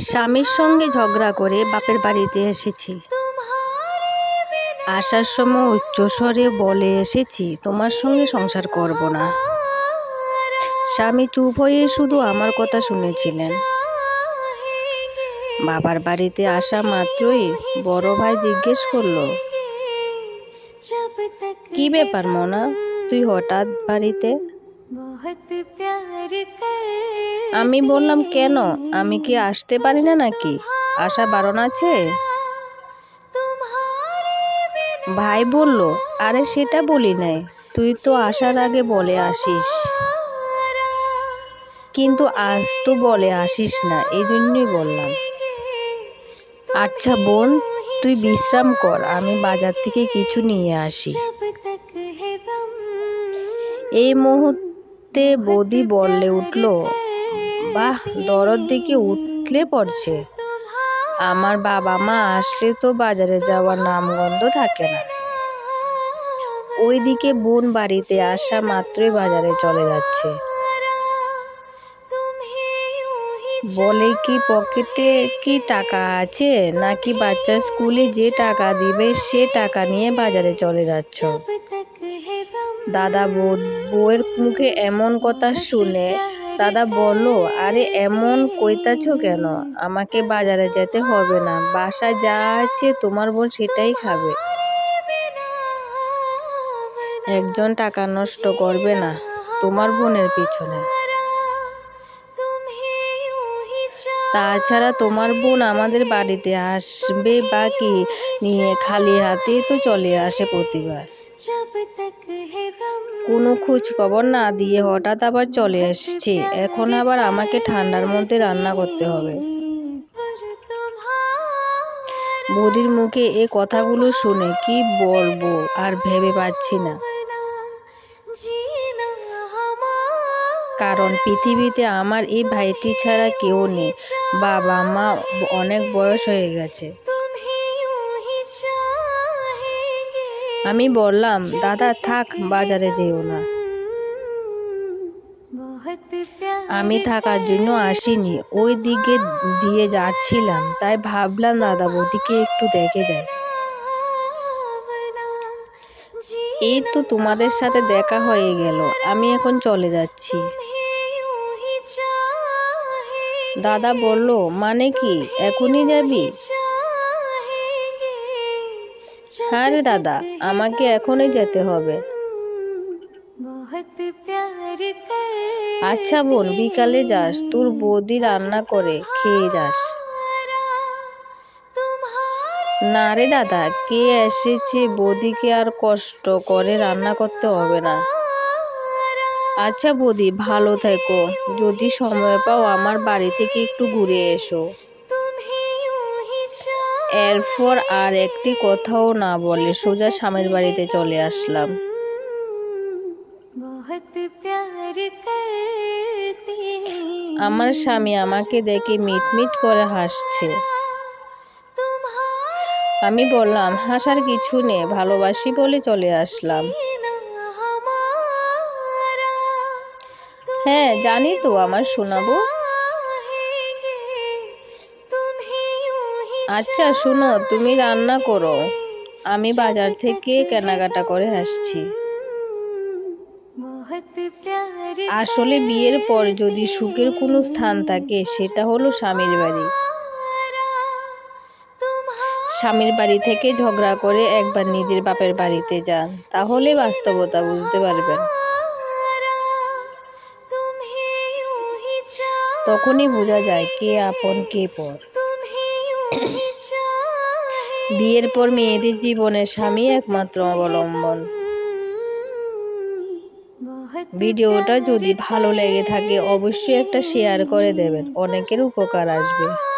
স্বামীর সঙ্গে ঝগড়া করে বাপের বাড়িতে এসেছি। আসার সময় উচ্চস্বরে বলে এসেছি, তোমার সঙ্গে সংসার করব না। স্বামী চুপ হয়ে শুধু আমার কথা শুনেছিলেন। বাবার বাড়িতে আসা মাত্রই বড় ভাই জিজ্ঞেস করল, কি ব্যাপার মনা? তুই হঠাৎ বাড়িতে আমি বললাম কেন? আমি কি আসতে পারি না নাকি? আসা বারণ আছে? ভাই বলল আরে সেটা বলি নাই। তুই তো আসার আগে বলে আসিস। কিন্তু আজ তো বলে আসিস না। এই জন্যই বললাম। আচ্ছা বোন তুই বিশ্রাম কর। আমি বাজার থেকে কিছু নিয়ে আসি। এই মুহূর্তে বৌদি বললে উঠল, বাহ, দরদ দিকে উঠলে পড়ছে। আমার বাবা মা আসলে তো বাজারে যাওয়ার নামগন্ধ থাকে না। ওইদিকে বোন বাড়িতে আসা মাত্রই বাজারে চলে যাচ্ছে। বলে কি পকেটে কি টাকা আছে, নাকি বাচ্চার স্কুলে যে টাকা দিবে সে টাকা নিয়ে বাজারে চলে যাচ্ছ? দাদা বউ বউয়ের মুখে এমন কথা শুনে দাদা বলল, আরে এমন কইতাছ কেন? আমাকে বাজারে যেতে হবে না। বাসায় যা আছে তোমার বোন সেটাই খাবে। একজন টাকা নষ্ট করবে না, তোমার বোনের পিছনে। তাছাড়া তোমার বোন আমাদের বাড়িতে আসবে বা কি? নিয়ে খালি হাতে তো চলে আসে প্রতিবার। কোনো খোঁজ খবর না দিয়ে হঠাৎ আবার চলে এসছে। এখন আবার আমাকে ঠান্ডার মধ্যে রান্না করতে হবে। বৌদির মুখে এ কথাগুলো শুনে কি বলব আর ভেবে পাচ্ছি না। কারণ পৃথিবীতে আমার এই ভাইটি ছাড়া কেউ নেই। বাবা মা অনেক বয়স হয়ে গেছে। আমি বললাম, দাদা, থাক, বাজারে যেও না। আমি থাকার জন্য আসিনি। ওই দিকে দিয়ে যাচ্ছিলাম, তাই ভাবলাম, দাদা বৌদিকে একটু দেখে যাই। এই তো তোমাদের সাথে দেখা হয়ে গেল। আমি এখন চলে যাচ্ছি। দাদা বলল মানে কি, এখনই যাবি? হ্যাঁ রে দাদা, আমাকে এখনই যেতে হবে। আচ্ছা বোন, বিকালে যাস, তোর বৌদি রান্না করে খেয়ে যাস। না রে দাদা, কে এসেছে বৌদিকে আর কষ্ট করে রান্না করতে হবে না। আচ্ছা বৌদি, ভালো থেকো। যদি সময় পাও আমার বাড়ি থেকে একটু ঘুরে এসো। এরপর আর একটি কথাও না বলে সোজা স্বামীর বাড়িতে চলে আসলাম। আমার স্বামী আমাকে দেখে মিট মিট করে হাসছে। আমি বললাম, হাসার কিছু নেই, ভালোবাসি বলে চলে আসলাম। হ্যাঁ জানি তো, আমার শোনাবো? আচ্ছা শোনো, তুমি রান্না করো। আমি বাজার থেকে কেনাকাটা করে আসছি। আসলে বিয়ের পর যদি সুখের কোনো স্থান থাকে, সেটা হলো স্বামীর বাড়ি। স্বামীর বাড়ি থেকে ঝগড়া করে একবার নিজের বাপের বাড়িতে যান, তাহলে বাস্তবতা বুঝতে পারবেন। তখনই বোঝা যায় কে আপন, কে পর। বিয়ের পর মেয়েদের জীবনের স্বামী একমাত্র অবলম্বন। ভিডিওটা যদি ভালো লেগে থাকে, অবশ্যই একটা শেয়ার করে দেবেন। অনেকের উপকার আসবে।